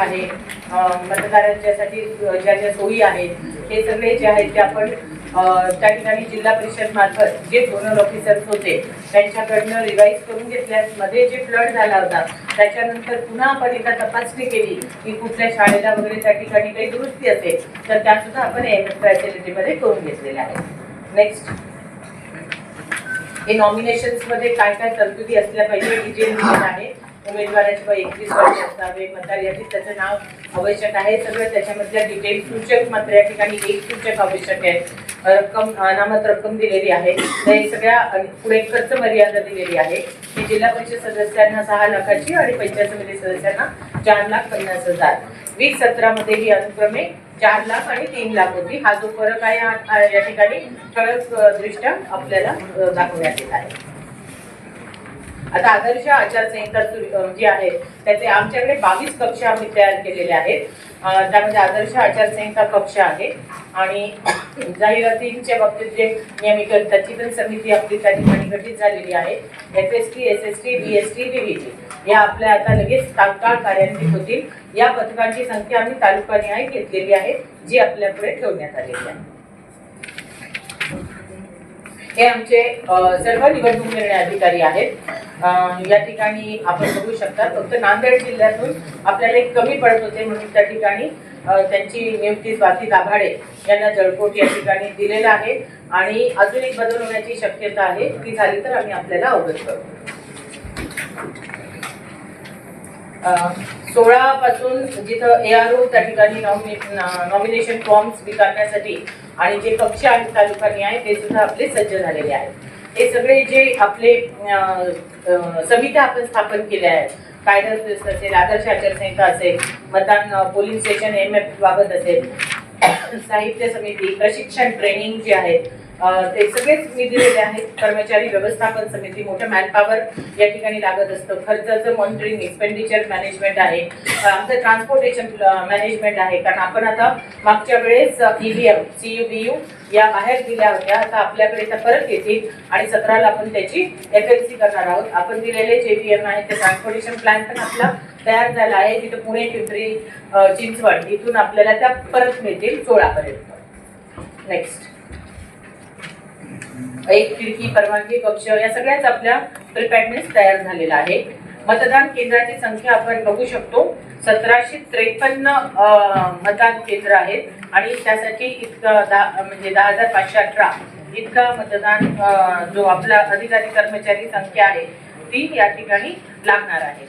आहे. मतदारांच्यासाठी ज्या ज्या सोयी आहेत हे सगळे जे आहेत ते आपण त्या ठिकाणी जिल्हा परिषद मार्फत जे झोनल ऑफिसर्स होते त्यांच्याकडनं रिवाईज करून घेतल्यास मध्ये जे फ्लड झाला होता त्याच्यानंतर पुन्हा आपण एकदा तपासणी केली की कुठल्या शाळेला वगैरे त्या ठिकाणी काही दुरुस्ती असेल तर त्या सुद्धा आपण एम एस फॅसिलिटीमध्ये करून घेतलेल्या आहेत. नेक्स्ट हे नॉमिनेशन्समध्ये काय काय तरतुदी असल्या पाहिजे जे नियम आहे उमेदवाराचे वय एकवीस वर्ष असावे मतदार यादीत त्याचं नाव आवश्यक आहे. सगळं त्याच्यामधल्या डिटेल सूचक मात्र या ठिकाणी एक सूचक आवश्यक आहे. रक्कम अनामत रक्कम दिलेली आहे. तर हे सगळ्या पुढे खर्च मर्यादा दिलेली आहे. की जिल्हा परिषद सदस्यांना सहा लाखाची आणि पंचायत समिती सदस्यांना चार लाख पन्नास हजार. वीस सतरामध्ये ही अनुक्रमे चार लाख आणि तीन लाख होती. हा जो फरक आहे या ठिकाणी ठळक दृष्ट्या आपल्याला दाखवण्यात येत आहे. आता आदर्श आचारसंहिता जी आहे त्याचे आमच्याकडे बावीस कक्ष आम्ही तयार केलेले आहेत. त्यामध्ये आदर्श आचारसंहिता कक्ष आहे आणि जाहिरातींच्या बाबतीत जे नियमित त्याची पण समिती आपली त्या ठिकाणी गठीत झालेली आहे. F S T S S T B S T T या आपल्या आता लगेच तात्काळ कार्यान्वित होतील. या पथकांची संख्या आम्ही तालुकानिहाय घेतलेली आहे जी आपल्यापुढे ठेवण्यात आलेली आहे. हे आमचे सर्व निवडणूक निर्णय अधिकारी आहेत. या ठिकाणी आपण बघू शकता फक्त नांदेड जिल्ह्यातून आपल्याला एक कमी पडत होते म्हणून त्या ठिकाणी त्यांची नियुक्ती स्वाती दाभाडे यांना जळकोट या ठिकाणी दिलेलं आहे आणि अजून एक बदल होण्याची शक्यता आहे ती झाली तर आम्ही आपल्याला अवगत करू सोळा पासून जिथं ए आर ओ त्या ठिकाणी नॉमिनेशन फॉर्म स्वीकारण्यासाठी आणि जे कक्ष आणि तालुकांनी आहे ते सुद्धा आपले सज्ज झालेले आहेत. हे सगळे जे आपले समित्या आपण स्थापन केल्या आहेत. कायदा सुव्यवस्था असेल आदर्श आचारसंहिता असेल मतदान पोलिंग स्टेशन एम एफ बाबत असेल साहित्य समिती प्रशिक्षण ट्रेनिंग जे आहेत ते सगळेच मी दिलेले आहेत. कर्मचारी व्यवस्थापन समिती मोठं मॅनपॉवर या ठिकाणी लागत असतं. खर्चाचं मॉनिटरिंग एक्सपेंडिचर मॅनेजमेंट आहे. आमचं ट्रान्सपोर्टेशन मॅनेजमेंट आहे. कारण आपण आता मागच्या वेळेस E V M C U B U या बाहेर दिल्या होत्या. आता आपल्याकडे त्या परत येतील आणि सतराला आपण त्याची एफ एल सी करणार आहोत. आपण दिलेले जे व्ही एम आहे ते ट्रान्सपोर्टेशन प्लॅन पण आपला तयार झाला आहे. तिथं पुणे पिंपरी चिंचवड इथून आपल्याला त्या परत मिळतील सोळापर्यंत. नेक्स्ट एक खिडकी परवानगी कक्ष या सगळ्याच आपल्या प्रिपॅडनेस तयार झालेला आहे मतदान केंद्राची संख्या आपण बघू शकतो. सतराशे त्रेपन्न मतदान केंद्र आहेत आणि त्यासाठी इतकं दहा म्हणजे दहा हजार पाचशे अठरा इतका मतदान जो आपला अधिकारी कर्मचारी संख्या आहे ती या ठिकाणी लागणार आहे.